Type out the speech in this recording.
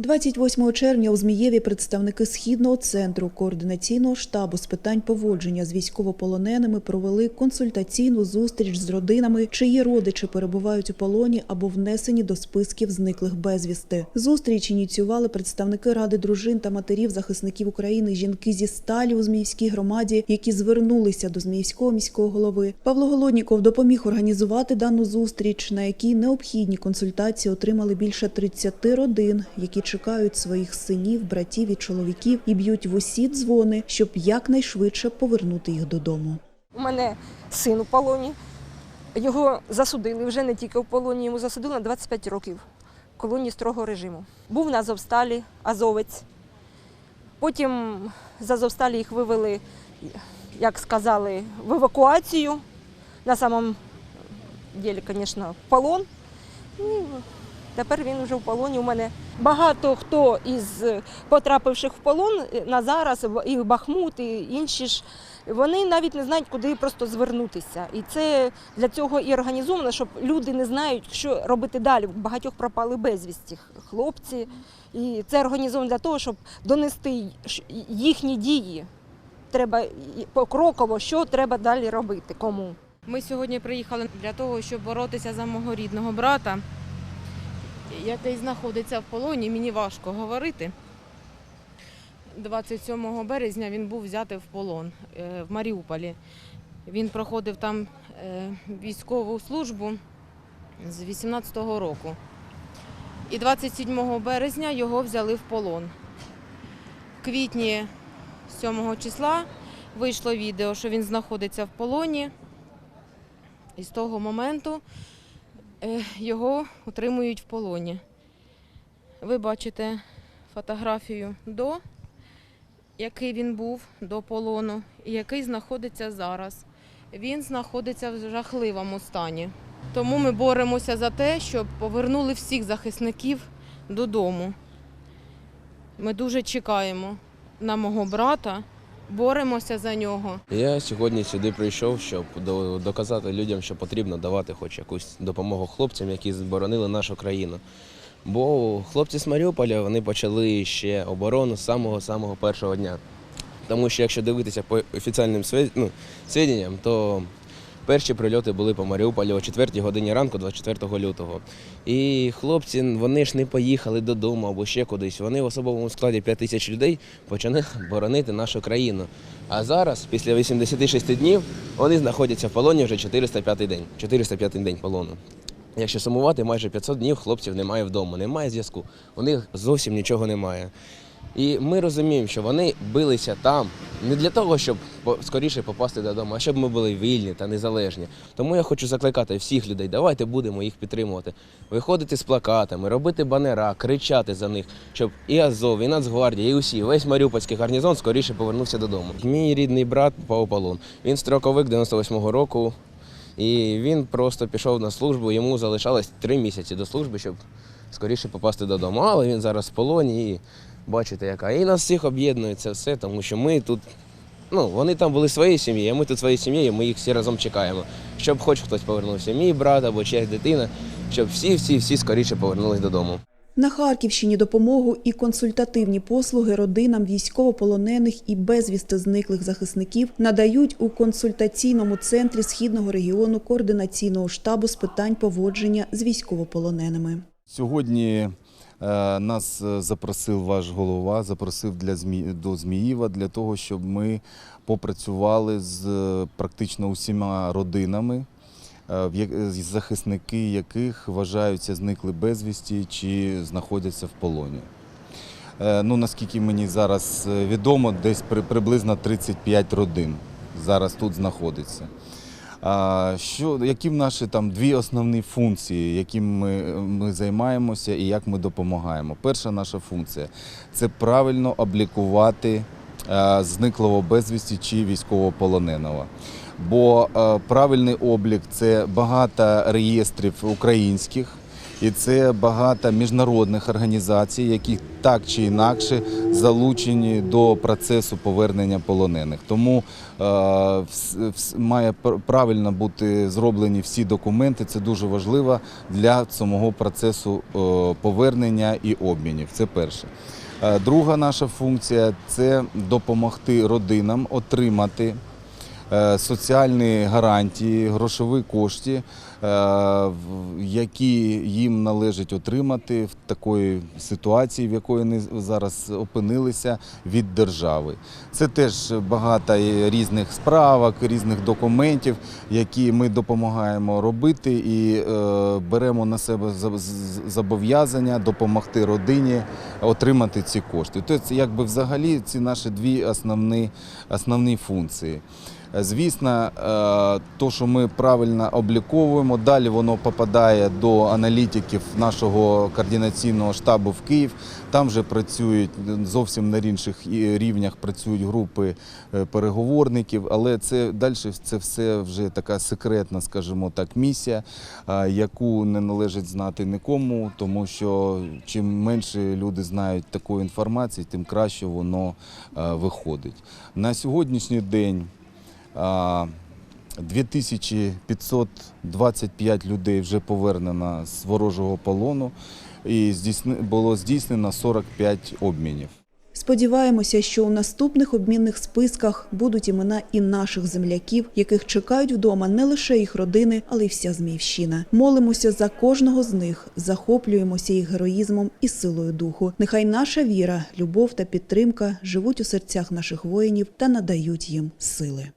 28 червня у Змієві представники Східного центру координаційного штабу з питань поводження з військовополоненими провели консультаційну зустріч з родинами, чиї родичі перебувають у полоні або внесені до списків зниклих безвісти. Зустріч ініціювали представники Ради дружин та матерів захисників України жінки зі сталі у Зміївській громаді, які звернулися до Зміївського міського голови. Павло Голодніков допоміг організувати дану зустріч, на якій необхідні консультації отримали більше 30 родин, які чекають своїх синів, братів і чоловіків і б'ють в усі дзвони, щоб якнайшвидше повернути їх додому. У мене син у полоні. Його засудили вже не тільки в полоні, йому засудили на 25 років в колонії строгого режиму. Був на Азовсталі, азовець. Потім з Азовсталі їх вивели, як сказали, в евакуацію. На самом ділі, звісно, в полон. Тепер він вже в полоні. У мене багато хто із потрапивших в полон на зараз, і Бахмут, і інші ж вони навіть не знають, куди просто звернутися. І це для цього і організовано, щоб люди не знають, що робити далі. Багатьох пропали безвісті хлопці. І це організовано для того, щоб донести їхні дії. Треба покроково, що треба далі робити, кому. Ми сьогодні приїхали для того, щоб боротися за мого рідного брата, який знаходиться в полоні. Мені важко говорити. 27 березня він був взятий в полон е, в Маріуполі. Він проходив там е, військову службу з 18-го року. І 27 березня його взяли в полон. В квітні 7 числа вийшло відео, що він знаходиться в полоні. І з того моменту його утримують в полоні. Ви бачите фотографію до, який він був до полону, і який знаходиться зараз. Він знаходиться в жахливому стані. Тому ми боремося за те, щоб повернули всіх захисників додому. Ми дуже чекаємо на мого брата, боремося за нього. Я сьогодні сюди прийшов, щоб до- доказати людям, що потрібно давати хоч якусь допомогу хлопцям, які зборонили нашу країну. Бо хлопці з Маріуполя вони почали ще оборону з самого самого першого дня. Тому що якщо дивитися по офіційним све- ну, то перші прильоти були по Маріуполі о 4 годині ранку, 24 лютого. І хлопці вони ж не поїхали додому або ще кудись. Вони в особовому складі 5 тисяч людей почали боронити нашу країну. А зараз, після 86 днів, вони знаходяться в полоні вже 405 день. 405 день полону. Якщо сумувати, майже 500 днів хлопців немає вдома, немає зв'язку. У них зовсім нічого немає. І ми розуміємо, що вони билися там не для того, щоб скоріше попасти додому, а щоб ми були вільні та незалежні. Тому я хочу закликати всіх людей, давайте будемо їх підтримувати, виходити з плакатами, робити банера, кричати за них, щоб і Азов, і Нацгвардія, і усі, весь Маріупольський гарнізон скоріше повернувся додому. Мій рідний брат попав у. Він строковик 98-го року. І він просто пішов на службу, йому залишалось три місяці до служби, щоб скоріше попасти додому. Але він зараз в полоні і бачите, яка. І нас всіх об'єднує це все, тому що ми тут, ну, вони там були своєю сім'єю, а ми тут своєю сім'єю, ми їх всі разом чекаємо. Щоб хоч хтось повернувся, мій брат або чиясь дитина, щоб всі, всі, всі скоріше повернулись додому. На Харківщині допомогу і консультативні послуги родинам військовополонених і безвісти зниклих захисників надають у консультаційному центрі східного регіону координаційного штабу з питань поводження з військовополоненими. Сьогодні нас е, запросив ваш голова, запросив для Змі... до Зміїва для того, щоб ми попрацювали з е, практично усіма родинами, е, захисники яких вважаються зникли безвісті чи знаходяться в полоні. Е, Ну, наскільки мені зараз е, відомо, десь при- приблизно 35 родин зараз тут знаходиться. Що, які наші там дві основні функції, яким ми, ми займаємося і як ми допомагаємо? Перша наша функція це правильно облікувати е, зниклого безвісті чи військовополоненого. Бо е, правильний облік це багато реєстрів українських, І це багато міжнародних організацій, які так чи інакше залучені до процесу повернення полонених. Тому е, має пр- правильно бути зроблені всі документи. Це дуже важливо для самого процесу е, повернення і обмінів. Це перше. Е, Друга наша функція це допомогти родинам отримати соціальні гарантії, грошові кошти, е, які їм належить отримати в такої ситуації, в якої вони зараз опинилися від держави. Це теж багато різних справок, різних документів, які ми допомагаємо робити і е, беремо на себе зобов'язання допомогти родині отримати ці кошти. Тобто, якби взагалі ці наші дві основні, основні функції. Звісно, е, то, що ми правильно обліковуємо, далі воно попадає до аналітиків нашого координаційного штабу в Київ. Там вже працюють зовсім на інших рівнях працюють групи е, переговорників, але це далі це все вже така секретна, скажімо так, місія, е, яку не належить знати нікому, тому що чим менше люди знають такої інформації, тим краще воно виходить. На сьогоднішній день. А, 2525 людей вже повернено з ворожого полону і було здійснено 45 обмінів. Сподіваємося, що у наступних обмінних списках будуть імена і наших земляків, яких чекають вдома не лише їх родини, але й вся Зміївщина. Молимося за кожного з них, захоплюємося їх героїзмом і силою духу. Нехай наша віра, любов та підтримка живуть у серцях наших воїнів та надають їм сили.